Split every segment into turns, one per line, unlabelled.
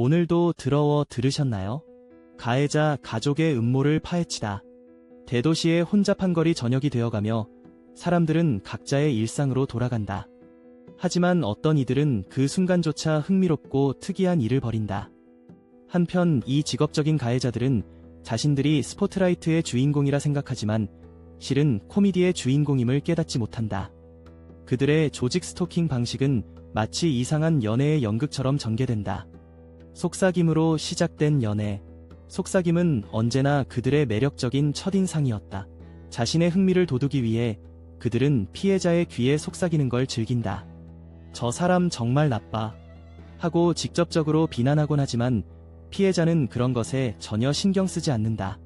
오늘도 들어워 들으셨나요? 가해자 가족의 음모를 파헤치다. 대도시의 혼잡한 거리 저녁이 되어가며 사람들은 각자의 일상으로 돌아간다. 하지만 어떤 이들은 그 순간조차 흥미롭고 특이한 일을 벌인다. 한편 이 직업적인 가해자들은 자신들이 스포트라이트의 주인공이라 생각하지만 실은 코미디의 주인공임을 깨닫지 못한다. 그들의 조직 스토킹 방식은 마치 이상한 연애의 연극처럼 전개된다. 속삭임으로 시작된 연애. 속삭임은 언제나 그들의 매력적인 첫인상이었다. 자신의 흥미를 돋우기 위해 그들은 피해자의 귀에 속삭이는 걸 즐긴다. 저 사람 정말 나빠. 하고 직접적으로 비난하곤 하지만 피해자는 그런 것에 전혀 신경 쓰지 않는다.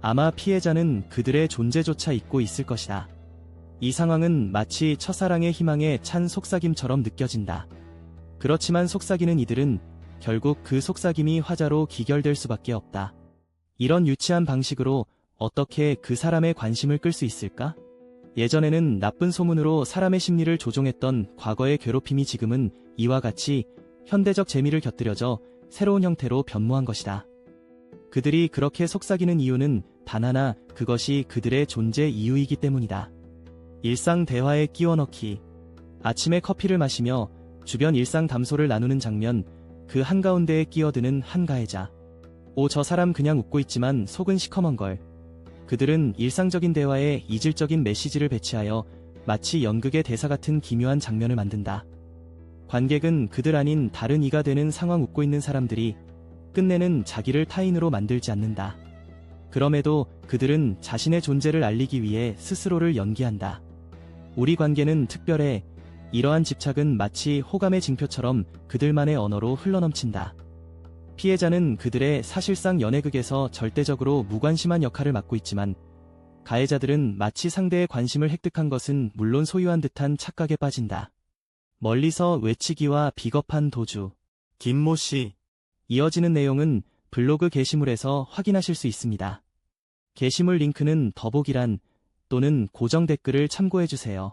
아마 피해자는 그들의 존재조차 잊고 있을 것이다. 이 상황은 마치 첫사랑의 희망에 찬 속삭임처럼 느껴진다. 그렇지만 속삭이는 이들은 결국 그 속삭임이 화자로 기결될 수밖에 없다. 이런 유치한 방식으로 어떻게 그 사람의 관심을 끌 수 있을까? 예전에는 나쁜 소문으로 사람의 심리를 조종했던 과거의 괴롭힘이 지금은 이와 같이 현대적 재미를 곁들여져 새로운 형태로 변모한 것이다. 그들이 그렇게 속삭이는 이유는 단 하나 그것이 그들의 존재 이유이기 때문이다. 일상 대화에 끼워 넣기. 아침에 커피를 마시며 주변 일상 담소를 나누는 장면, 그 한가운데에 끼어드는 한 가해자. 오, 저 사람 그냥 웃고 있지만 속은 시커먼 걸. 그들은 일상적인 대화에 이질적인 메시지를 배치하여 마치 연극의 대사 같은 기묘한 장면을 만든다. 관객은 그들 아닌 다른 이가 되는 상황 웃고 있는 사람들이 끝내는 자기를 타인으로 만들지 않는다. 그럼에도 그들은 자신의 존재를 알리기 위해 스스로를 연기한다. 우리 관계는 특별해 이러한 집착은 마치 호감의 징표처럼 그들만의 언어로 흘러넘친다. 피해자는 그들의 사실상 연애극에서 절대적으로 무관심한 역할을 맡고 있지만 가해자들은 마치 상대의 관심을 획득한 것은 물론 소유한 듯한 착각에 빠진다. 멀리서 외치기와 비겁한 도주. 김모 씨. 이어지는 내용은 블로그 게시물에서 확인하실 수 있습니다. 게시물 링크는 더보기란 또는 고정 댓글을 참고해주세요.